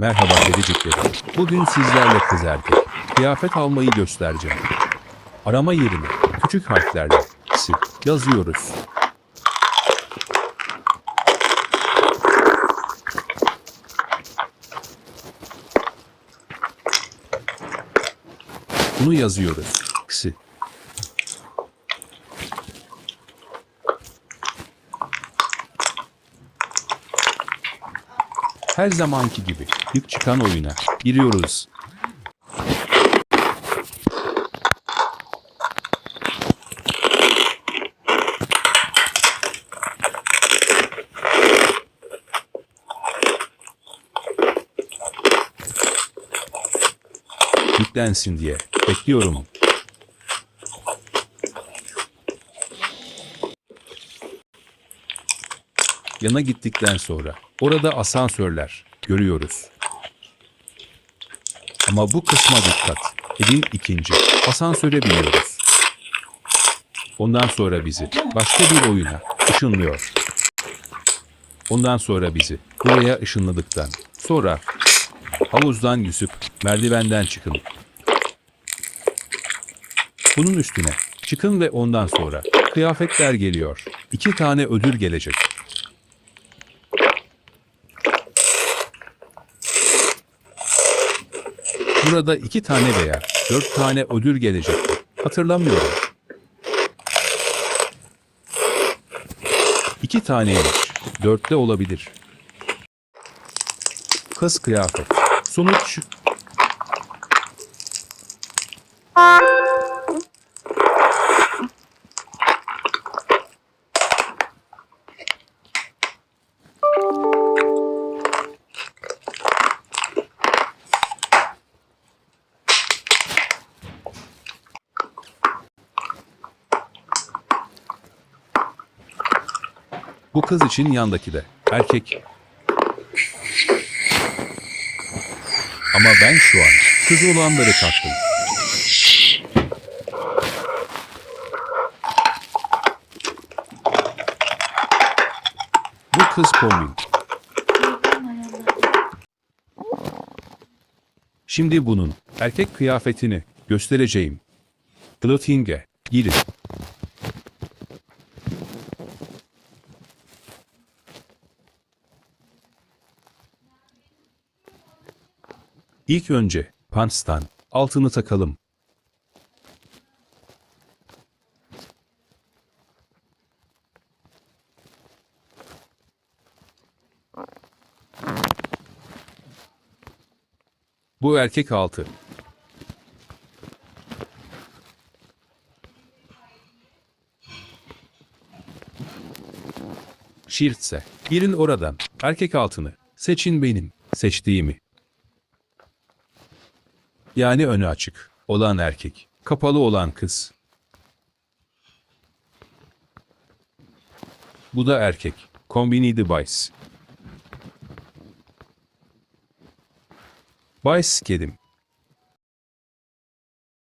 Merhaba kediciklerim. Bugün sizlerle kız erkek kıyafet almayı göstereceğim. Arama yerine küçük harflerle "sı" yazıyoruz. Bunu yazıyoruz. "sı". Her zamanki gibi ilk çıkan oyuna giriyoruz. Yüklensin diye bekliyorum. Yana gittikten sonra orada asansörler görüyoruz. Ama bu kısma dikkat. Edin ikinci. Asansöre biniyoruz. Ondan sonra bizi başka bir oyuna ışınlıyor. Ondan sonra bizi buraya ışınladıktan sonra havuzdan yüzüp merdivenden çıkın. Bunun üstüne çıkın ve ondan sonra kıyafetler geliyor. İki tane ödül gelecek. Burada iki tane veya dört tane ödül gelecek. Hatırlamıyorum. İki taneymiş. Dörtte olabilir. Kız kıyafet. Sonuç bu kız için yandaki de erkek. Ama ben şu an kız olanları taktım. Bu kız kombin. Şimdi bunun erkek kıyafetini göstereceğim. Clothing'e girin. İlk önce pantstan altını takalım. Bu erkek altı. Şirtse. Girin oradan. Erkek altını. Seçin benim. Seçtiğimi. Yani önü açık olan erkek, kapalı olan kız. Bu da erkek. Kombini device. Vice kedim.